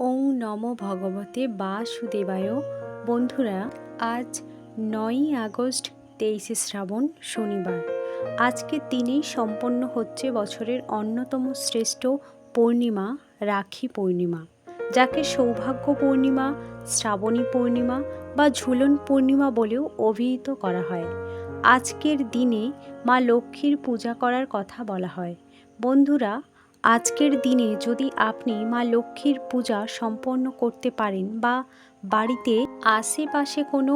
ওং নম ভগবতে বাসুদেবায়। বন্ধুরা, আজ নয়ই আগস্ট, তেইশে শ্রাবণ, শনিবার। আজকের দিনেই সম্পন্ন হচ্ছে বছরের অন্যতম শ্রেষ্ঠ পূর্ণিমা, রাখি পূর্ণিমা। যাকে সৌভাগ্য পূর্ণিমা, শ্রাবণী পূর্ণিমা বা ঝুলন পূর্ণিমা বলেও অভিহিত করা হয়। আজকের দিনে মা লক্ষ্মীর পূজা করার কথা বলা হয়। বন্ধুরা আজকের দিনে যদি আপনি মা লক্ষ্মীর পূজা সম্পন্ন করতে পারেন বা বাড়িতে আশেপাশে কোনো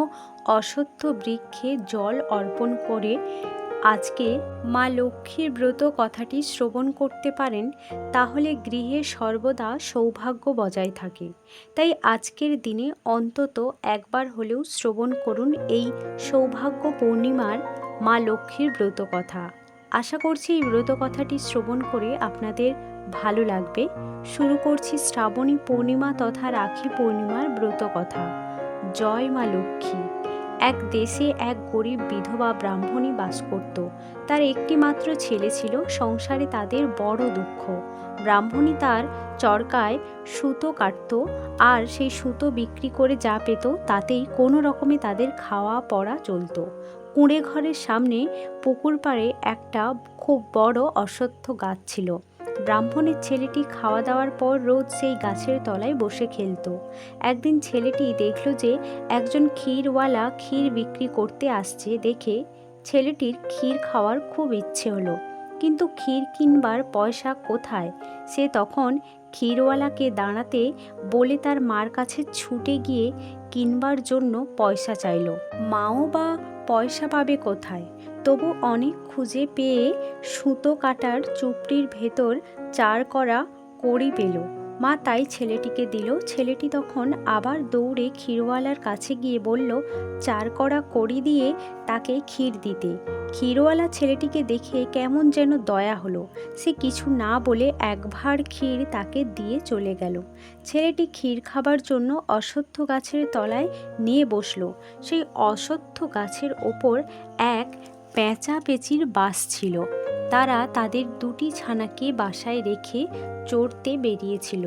অশ্বত্থ বৃক্ষে জল অর্পণ করে আজকে মা লক্ষ্মীর ব্রত কথাটি শ্রবণ করতে পারেন, তাহলে গৃহে সর্বদা সৌভাগ্য বজায় থাকে। তাই আজকের দিনে অন্তত একবার হলেও শ্রবণ করুন এই সৌভাগ্য পূর্ণিমার মা লক্ষ্মীর ব্রত কথা। আশা করছি এই ব্রত কথাটি শ্রবণ করে আপনাদের ভালো লাগবে। শুরু করছি শ্রাবণী পূর্ণিমা তথা রাখি পূর্ণিমার ব্রত কথা। জয় মা লক্ষ্মী। এক দেশে এক গরিব বিধবা ব্রাহ্মণী বাস করত। তার একটি মাত্র ছেলে ছিল, সংসারে তাদের বড় দুঃখ। ব্রাহ্মণী তার চরকায় সুতো কাটত আর সেই সুতো বিক্রি করে যা পেত তাতেই কোনো রকমে তাদের খাওয়া পড়া চলতো। কুঁড়ে ঘরের সামনে পুকুর পাড়ে একটা খুব বড় অশ্বত্থ গাছ ছিল। ব্রাহ্মণের ছেলেটি খাওয়া দাওয়ার পর রোজ সেই গাছের তলায় বসে খেলতো। একদিন ছেলেটি দেখল যে একজন ক্ষীরওয়ালা ক্ষীর বিক্রি করতে আসছে দেখে ছেলেটির ক্ষীর খাওয়ার খুব ইচ্ছে হলো। কিন্তু ক্ষীর কিনবার পয়সা কোথায়? সে তখন ক্ষীরওয়ালাকে দাঁড়াতে বলে তার মার কাছে ছুটে গিয়ে কিনবার জন্য পয়সা চাইল। মাও বা পয়সা পাবে কোথায়? তবু অনেক খুঁজে পেয়ে সুতো কাটার চুপড়ির ভেতর চার করা কড়ি পেল। মা তাই ছেলেটিকে দিল। ছেলেটি তখন আবার দৌড়ে ক্ষীরওয়ালার কাছে গিয়ে বলল, চার কড়া কড়ি দিয়ে তাকে ক্ষীর দিতে। ক্ষীরওয়ালা ছেলেটিকে দেখে কেমন যেন দয়া হলো। সে কিছু না বলে এক ভাঁড় ক্ষীর তাকে দিয়ে চলে গেল। ছেলেটি ক্ষীর খাবার জন্য অশ্বত্থ গাছের তলায় নিয়ে বসল। সেই অশ্বত্থ গাছের ওপর এক পেঁচা পেঁচির বাস ছিল। তারা তাদের দুটি ছানাকে বাসায় রেখে চড়তে বেরিয়েছিল।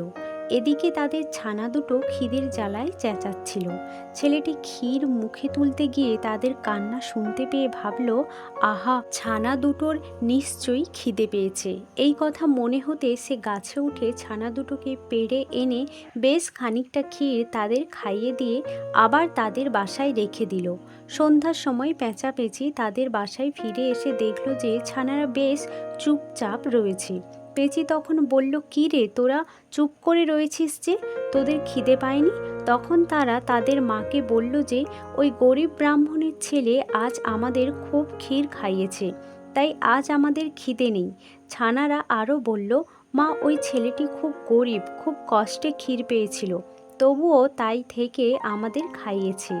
এদিকে তাদের ছানা দুটো খিদের জ্বালায় চেঁচাচ্ছিল। ছেলেটি ক্ষীর মুখে তুলতে গিয়ে তাদের কান্না শুনতে পেয়ে ভাবল, আহা, ছানা দুটোর নিশ্চয়ই খিদে পেয়েছে। এই কথা মনে হতে সে গাছে উঠে ছানা দুটোকে পেড়ে এনে বেশ খানিকটা ক্ষীর তাদের খাইয়ে দিয়ে আবার তাদের বাসায় রেখে দিল। সন্ধ্যার সময় পেঁচা পেঁচি তাদের বাসায় ফিরে এসে দেখল যে ছানারা বেশ চুপচাপ রয়েছে। পেঁচি তখন বলল, কী রে, তোরা চুপ করে রয়েছিস যে? তোদের খিদে পায়নি? তখন তারা তাদের মাকে বলল যে, ওই গরিব ব্রাহ্মণের ছেলে আজ আমাদের খুব ক্ষীর খাইয়েছে, তাই আজ আমাদের খিদে নেই। ছানারা আরও বলল, মা, ওই ছেলেটি খুব গরিব, খুব কষ্টে ক্ষীর পেয়েছিল, তবুও তাই থেকে আমাদের খাইয়েছে।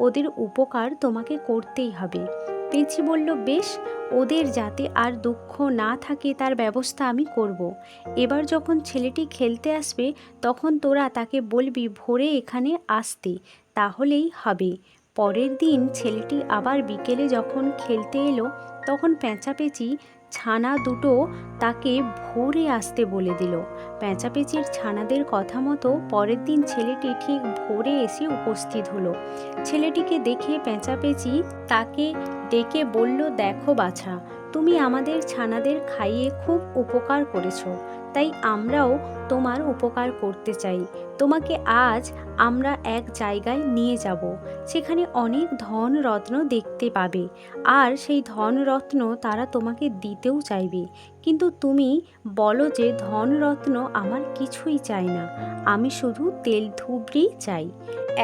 ওদের উপকার তোমাকে করতেই হবে। পেঁচি বলল, বেশ, ওদের যাতে আর দুঃখ না থাকে তার ব্যবস্থা আমি করব। এবার যখন ছেলেটি খেলতে আসবে, তখন তোরা তাকে বলবি, ভোরে এখানে আসতে, তাহলেই হবে পরের দিন ছেলেটি আবার বিকেলে যখন খেলতে এলো, তখন পেঁচাপেঁচি ছানা দুটো তাকে ভোরে আসতে বলে দিল। পেঁচাপেঁচির ছানাদের কথা মতো পরের দিন ছেলেটি ঠিক ভোরে এসে উপস্থিত হলো। ছেলেটিকে দেখে পেঁচাপেঁচি তাকে ডেকে বলল, দেখো বাছা, তুমি আমাদের ছানাদের খাইয়ে খুব উপকার করেছ। তাই আমরাও তোমার উপকার করতে চাই। তোমাকে আজ আমরা এক জায়গায় নিয়ে যাব, সেখানে অনেক ধন রত্ন দেখতে পাবে। আর সেই ধন রত্ন তারা তোমাকে দিতেও চাইবে। কিন্তু তুমি বলো যে ধন রত্ন আমার কিছুই চাই না, আমি শুধু তেল ধুবড়ি চাই।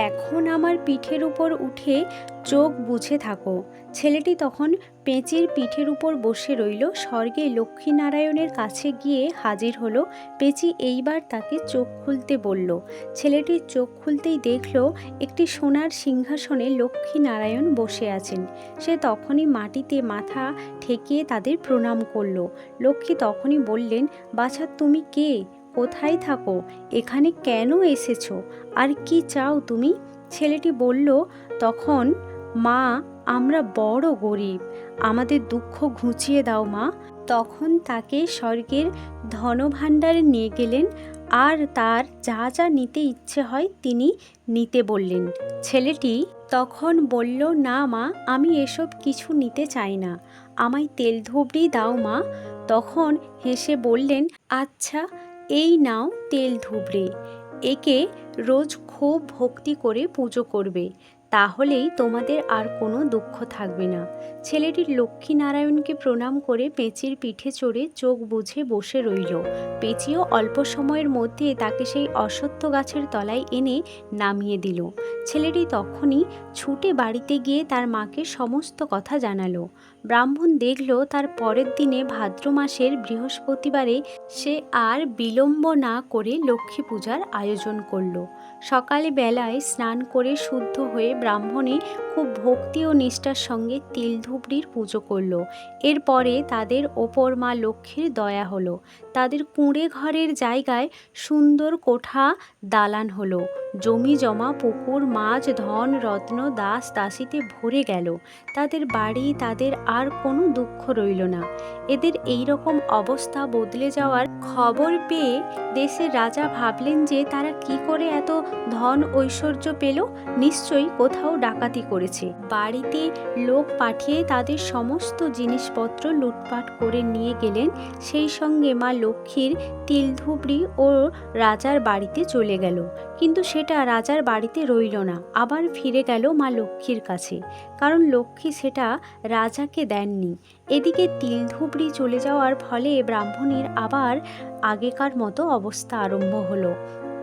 এখন আমার পিঠের উপর উঠে চোখ বুঝে থাকো। ছেলেটি তখন পেঁচির পিঠের উপর বসে রইল। স্বর্গে লক্ষ্মীনারায়ণের কাছে গিয়ে হাজির হলো। পেঁচি এইবার তাকে চোখ খুলতে বলল। ছেলেটির চোখ খুলতেই দেখল একটি সোনার সিংহাসনে লক্ষ্মীনারায়ণ বসে আছেন। সে তখনই মাটিতে মাথা ঠেকিয়ে তাদের প্রণাম করল। লক্ষ্মী তখনই বললেন, বাছা, তুমি কে? কোথায় থাকো? এখানে কেন এসেছ? আর কি চাও তুমি? ছেলেটি বলল, তখন, মা, আমরা বড় গরিব। আমাদের দুঃখ ঘুচিয়ে দাও মা। তখন তাকে স্বর্গের ধনভাণ্ডারে নিয়ে গেলেন, আর তার যা যা নিতে ইচ্ছে হয় তিনি নিতে বললেন। ছেলেটি তখন বলল, না মা, আমি এসব কিছু নিতে চাই না। আমায় তেল ধুবড়ি দাও মা। তখন হেসে বললেন আচ্ছা এই নাও তেল ধুবড়ি একে রোজ খুব ভক্তি করে পুজো করবে। তাহলেই তোমাদের আর কোনো দুঃখ থাকবে না। ছেলেটি লক্ষ্মীনারায়ণকে প্রণাম করে পেঁচির পিঠে চড়ে চোখ বুঝে বসে রইল। পেঁচিও অল্প সময়ের মধ্যে তাকে সেই অসত্য গাছের তলায় এনে নামিয়ে দিল। ছেলেটি তখনই ছুটে বাড়িতে গিয়ে তার মাকে সমস্ত কথা জানালো। ব্রাহ্মণ দেখল তার পরের দিনে ভাদ্র মাসের বৃহস্পতিবারে সে আর বিলম্ব না করে লক্ষ্মী পূজার আয়োজন করল। সকালে বেলায় স্নান করে শুদ্ধ হয়ে ব্রাহ্মণে খুব ভক্তি ও নিষ্ঠার সঙ্গে তিল ধুবড়ির পুজো করল। এরপরে তাদের ওপর মা লক্ষ্মীর দয়া হলো। তাদের কুঁড়ে ঘরের জায়গায় সুন্দর কোঠা দালান হলো। জমি জমা, পুকুর, মাছ, ধন, রত্ন, দাস, দাসীতে ভরে গেল। তাদের বাড়ি, তাদের আর কোনো দুঃখ রইল না। এদের এই রকম অবস্থা বদলে যাওয়ার খবর পেয়ে দেশের রাজা ভাবলেন যে তারা কি করে এত ধন ঐশ্বর্য পেল, নিশ্চয়ই কোথাও ডাকাতি করেছে। বাড়িতে লোক পাঠিয়ে তাদের সমস্ত জিনিসপত্র লুটপাট করে নিয়ে গেলেন। সেই সঙ্গে মা লক্ষ্মীর তিলধুবড়ি ও রাজার বাড়িতে চলে গেল। কিন্তু সেটা রাজার বাড়িতে রইল না। আবার ফিরে গেল মা লক্ষ্মীর কাছে। কারণ লক্ষ্মী সেটা রাজাকে দেননি। এদিকে তিল ধুবড়ি চলে যাওয়ার ফলে ব্রাহ্মণীর আবার আগেকার মতো অবস্থা আরম্ভ হলো।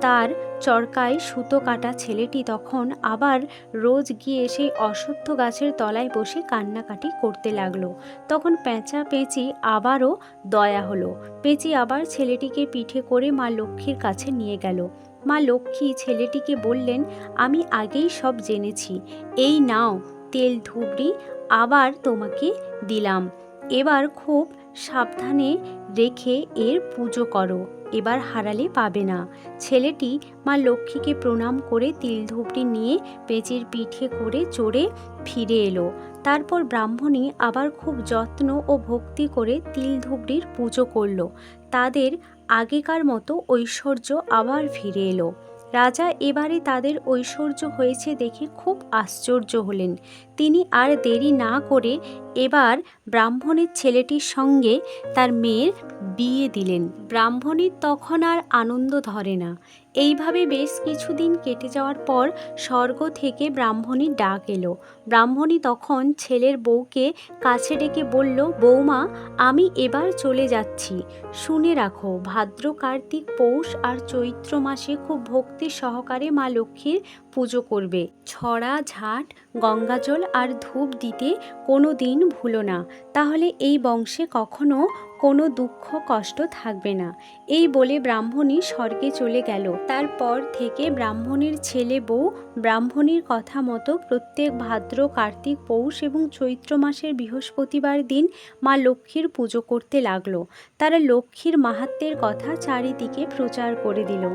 তার চরকায় সুতো কাটা ছেলেটি তখন আবার রোজ গিয়ে সেই অসত্য গাছের তলায় বসে কান্নাকাটি করতে লাগল। তখন পেঁচা পেঁচি আবারও দয়া হলো। পেঁচি আবার ছেলেটিকে পিঠে করে মা লক্ষ্মীর কাছে নিয়ে গেল। মা লক্ষ্মী ছেলেটিকে বললেন, আমি আগেই সব জেনেছি। এই নাও তেল ধুবড়ি আবার তোমাকে দিলাম। এবার খুব সাবধানে রেখে এর পুজো করো। এবার হারালে পাবে না। ছেলেটি মা লক্ষ্মীকে প্রণাম করে তিল ধুবড়ি নিয়ে পেঁচির পিঠে করে চড়ে ফিরে এলো। তারপর ব্রাহ্মণী আবার খুব যত্ন ও ভক্তি করে তিল ধুবড়ির পুজো করল। তাদের আগেকার মতো ঐশ্বর্য আবার ফিরে এলো। রাজা এবারে তাদের ঐশ্বর্য হয়েছে দেখে খুব আশ্চর্য হলেন। তিনি আর দেরি না করে এবার ব্রাহ্মণের ছেলেটির সঙ্গে তার মেয়ের বিয়ে দিলেন। ব্রাহ্মণের তখন আর আনন্দ ধরে না। এইভাবে বেশ কিছুদিন কেটে যাওয়ার পর স্বর্গ থেকে ব্রাহ্মণীর ডাক এলো। ব্রাহ্মণী তখন ছেলের বউকে কাছে ডেকে বলল বৌমা আমি এবার চলে যাচ্ছি। শুনে রাখো, ভাদ্র, কার্তিক, পৌষ আর চৈত্র মাসে খুব ভক্তি সহকারে মা লক্ষ্মীর পুজো করবে। ছড়া, ঝাঁট গঙ্গাজল আর ধূপ দিতে কোনো দিন ভুলো না। তাহলে এই বংশে কখনো কোনো দুঃখ কষ্ট থাকবে না। এই বলে ব্রাহ্মণী স্বর্গে চলে গেল। তারপর থেকে ব্রাহ্মণীর ছেলে বউ, ব্রাহ্মণীর কথা মতো প্রত্যেক ভাদ্র, কার্তিক, পৌষ এবং চৈত্র মাসের বৃহস্পতিবার দিন মা লক্ষ্মীর পুজো করতে লাগল। তারা লক্ষ্মীর মাহাত্মের কথা চারিদিকে প্রচার করে দিল।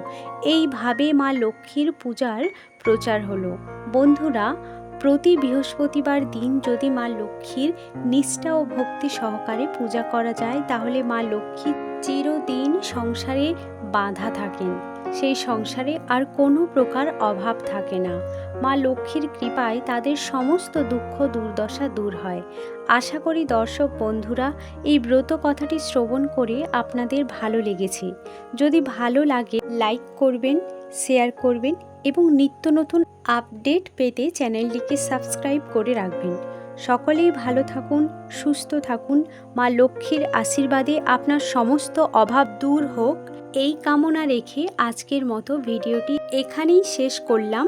এইভাবে মা লক্ষ্মীর পূজার প্রচার হলো। বন্ধুরা প্রতি বৃহস্পতিবার দিন যদি মা লক্ষ্মীর নিষ্ঠা ও ভক্তি সহকারে পূজা করা যায়, তাহলে মা লক্ষ্মী চিরদিন সংসারে বাঁধা থাকেন। সেই সংসারে আর কোনো প্রকার অভাব থাকে না। মা লক্ষ্মীর কৃপায় তাদের সমস্ত দুঃখ দুর্দশা দূর হয়। আশা করি দর্শক বন্ধুরা, এই ব্রত কথাটি শ্রবণ করে আপনাদের ভালো লেগেছে। যদি ভালো লাগে, লাইক করবেন শেয়ার করবেন এবং নিত্য নতুন আপডেট পেতে চ্যানেলটিকে সাবস্ক্রাইব করে রাখবেন। সকলেই ভালো থাকুন, সুস্থ থাকুন। মা লক্ষ্মীর আশীর্বাদে আপনার সমস্ত অভাব দূর হোক। এই কামনা রেখে আজকের মতো ভিডিওটি এখানেই শেষ করলাম।